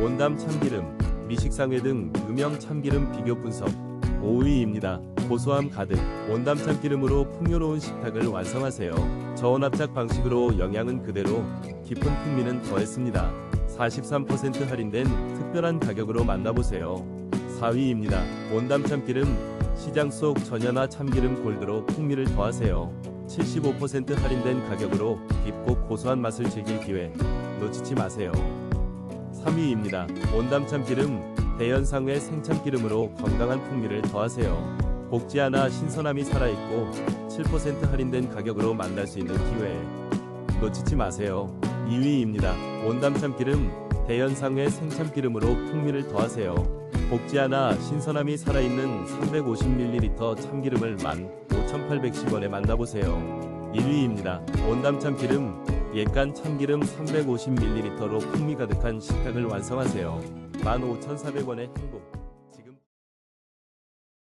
온담 참기름, 미식상회 등 유명 참기름 비교 분석 5위입니다. 고소함 가득 온담 참기름으로 풍요로운 식탁을 완성하세요. 저온 압착 방식으로 영양은 그대로 깊은 풍미는 더했습니다. 43% 할인된 특별한 가격으로 만나보세요. 4위입니다. 온담 참기름 시장 속 전연화 참기름 골드로 풍미를 더하세요. 75% 할인된 가격으로 깊고 고소한 맛을 즐길 기회 놓치지 마세요. 3위입니다. 온담 참 기름 대연상회 생참 기름으로 건강한 풍미를 더하세요. 복지 하나 신선함이 살아있고 7% 할인된 가격으로 만날 수 있는 기회 놓치지 마세요. 2위입니다. 온담 참 기름 대연상회 생참 기름으로 풍미를 더하세요. 복지 하나 신선함이 살아있는 350ml 참기름을 15,810원에 만나보세요. 1위입니다. 온담 참기름 옛간 참기름 350ml로 풍미 가득한 식탁을 완성하세요. 15,400원의 행복.